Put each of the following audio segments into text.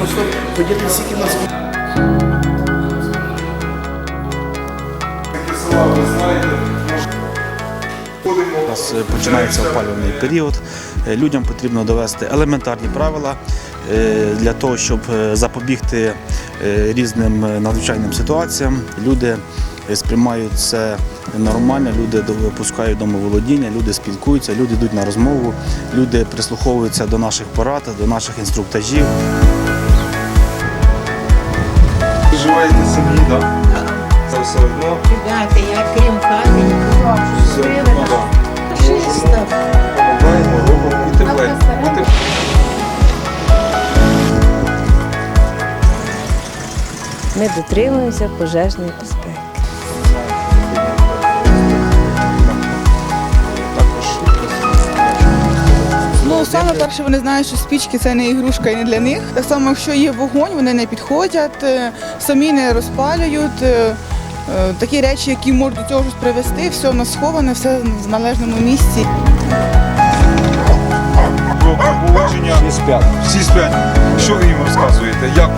просто поділитися, скільки нас Такі села, ви знаєте. У нас е, починається опалювальний період. Е, Людям потрібно довести елементарні правила е, для того, щоб запобігти різним надзвичайним ситуаціям. Люди сприймають це нормально, люди допускають домоволодіння, люди спілкуються, люди йдуть на розмову, люди прислуховуються до наших порад, до наших інструктажів. Живаєте самі, так? Це все одно. Ребята, я крім хати нікого. Чисто. Робимо і тепле. Ми дотримуємося пожежної безпеки. Саме перше, вони знають, що спічки це не ігрушка і не для них. Так само, якщо є вогонь, вони не підходять, е, самі не розпалюють. е, е, Такі речі, які можуть до цього щось привести, все в нас сховане, все в належному місці. Про. Всі спять. Всі спять. Що ви їм розказуєте? Як?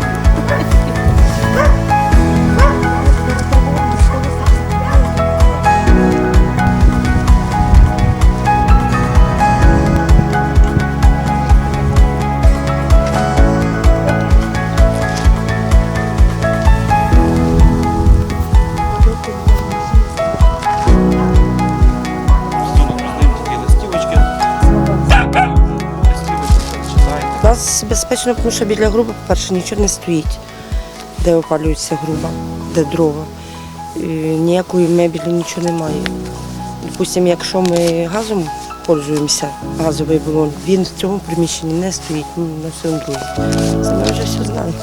Нас безпечно, тому що біля груби, по-перше, нічого не стоїть, де опалюється груба, де дрова. Ніякої мебелі нічого немає. Допустимо, якщо ми газом пользуємося, газовий балон, він в цьому приміщенні не стоїть, ну, на всьому другому. Ми вже все знаємо.